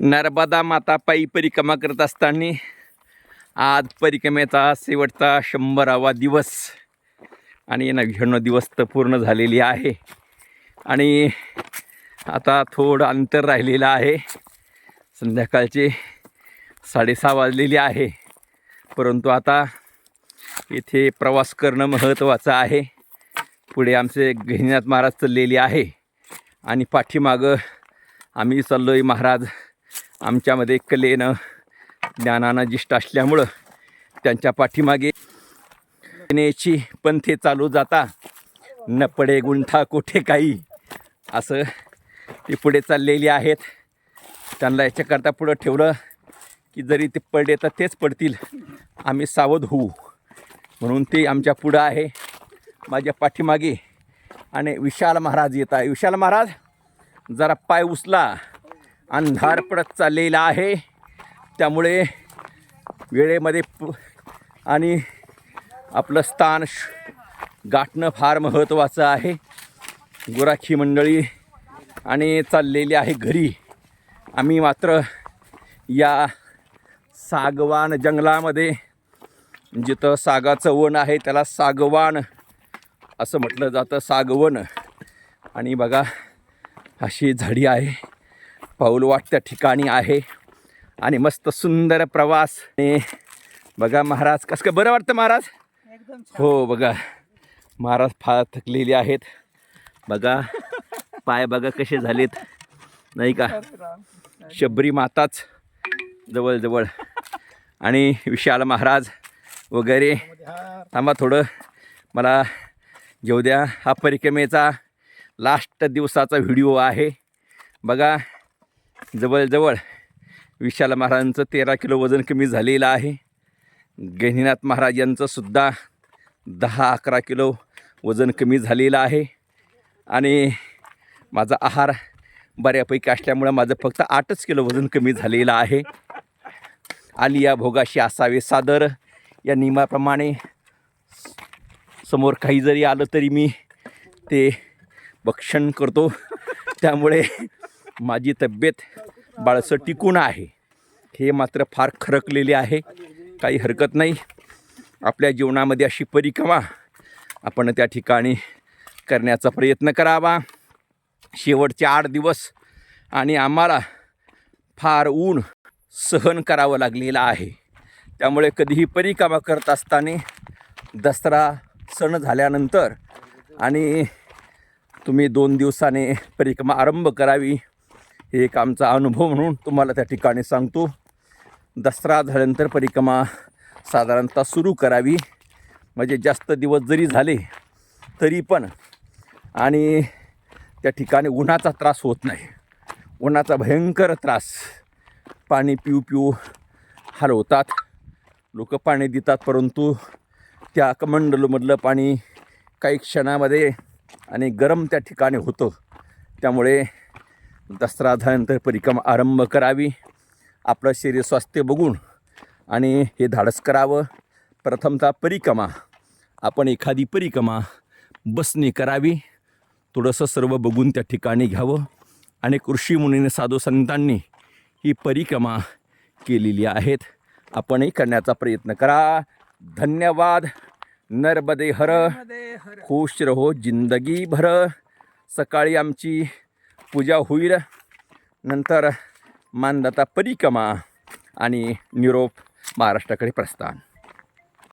नर्मदा माता पायी परिक्रमा करत असताना आज परिक्रमेचा शेवटचा शंभरावा दिवस आणि नव्याण्णव दिवस तर पूर्ण झालेली आहे. आणि आता थोडं अंतर राहिलेलं आहे. संध्याकाळचे साडेसहा वाजलेली आहे. परंतु आता इथे प्रवास करणं महत्त्वाचं आहे. पुढे आमचे गहिनाथ महाराज चाललेले आहे. आणि पाठीमागं आम्ही चाललो आहे महाराज आमच्यामध्ये कलेनं ज्ञानानं जिष्ट असल्यामुळं त्यांच्या पाठीमागे येण्याची पंथे चालू जाता. न पडे गुंठा कोठे काही? असं ते पुढे चाललेली आहेत. त्यांना याच्याकरता पुढं ठेवलं की जरी ते पडले तर तेच पडतील. आम्ही सावध होऊ. म्हणून ते आमच्या पुढं आहे. माझ्या पाठीमागे आणि विशाल महाराज येत आहे. विशाल महाराज जरा पाय उचला. अंधार पडत चाललेला आहे. त्यामुळे वेळेमध्ये प- आणि आपलं स्थान श- गाठणं फार महत्त्वाचं आहे. गुराखी मंडळी आणि चाललेली आहे घरी. आम्ही मात्र या सागवान जंगलामध्ये जिथं सागाचं वन आहे त्याला सागवान असं म्हटलं जातं सागवन. आणि बघा अशी झाडी आहे. पाऊलवाट त्या ठिकाणी आहे. आणि मस्त सुंदर प्रवास. आणि बघा महाराज कसं काय बरं वाटतं महाराज? हो बघा. महाराज फार थकलेले आहेत. बघा पाय बघा कसे झालेत. नाही का? शबरी माताच जवळजवळ. आणि विशाल महाराज वगैरे. थांबा थोडं. मला घेऊ द्या. हा परिक्रमेचा लास्ट दिवसाचा व्हिडिओ आहे. बघा जवळजवळ विशाल महाराजांचं तेरा किलो वजन कमी झालेलं आहे. गहिनीनाथ महाराज यांचंसुद्धा दहा अकरा किलो वजन कमी झालेलं आहे. आणि माझा आहार बऱ्यापैकी असल्यामुळं माझं फक्त आठच किलो वजन कमी झालेलं आहे. आलिया भोगाशी असावे सादर या नियमाप्रमाणे समोर काही जरी आलं तरी मी ते भक्षण करतो. त्यामुळे माझी तब्येत बाळसं टिकून आहे. हे मात्र फार खरकलेले आहे. काही हरकत नाही. आपल्या जीवनामध्ये अशी परिक्रमा आपण त्या ठिकाणी करण्याचा प्रयत्न करावा. शेवटचे आठ दिवस आणि आम्हाला फार ऊन सहन करावं लागलेलं आहे. त्यामुळे कधीही परिक्रमा करत असताना दसरा सण झाल्यानंतर आणि तुम्ही दोन दिवसाने परिक्रमा आरंभ करावी एक आमचा अनुभव म्हणून तुम्हाला त्या ठिकाणी सांगतो. दसरा झाल्यानंतर परिक्रमा साधारणतः सुरू करावी. म्हणजे जास्त दिवस जरी झाले तरी पण. आणि त्या ठिकाणी उन्हाचा त्रास होत नाही. उन्हाचा भयंकर त्रास. पाणी पिऊ पिऊ हलवतात. लोक पाणी देतात परंतु त्या कमंडलमधलं पाणी काही क्षणामध्ये आणि गरम त्या ठिकाणी होतं. त्यामुळे दसरा झाल्यानंतर परिक्रमा आरंभ करावी. आपलं शरीर स्वास्थ्य बघून आणि हे धाडस करावं. प्रथमतः परिक्रमा. आपण एखादी परिक्रमा बसने करावी. थोडंसं सर्व बघून त्या ठिकाणी घ्यावं. आणि ऋषीमुनीने साधू संतांनी ही परिक्रमा केलेली आहेत. आपणही करण्याचा प्रयत्न करा. धन्यवाद. नर्मदे हर. खुश रहो जिंदगी भर सकाळी आमची पूजा होईल नंतर मानदाता परिक्रमा आणि निरोप महाराष्ट्राकडे प्रस्थान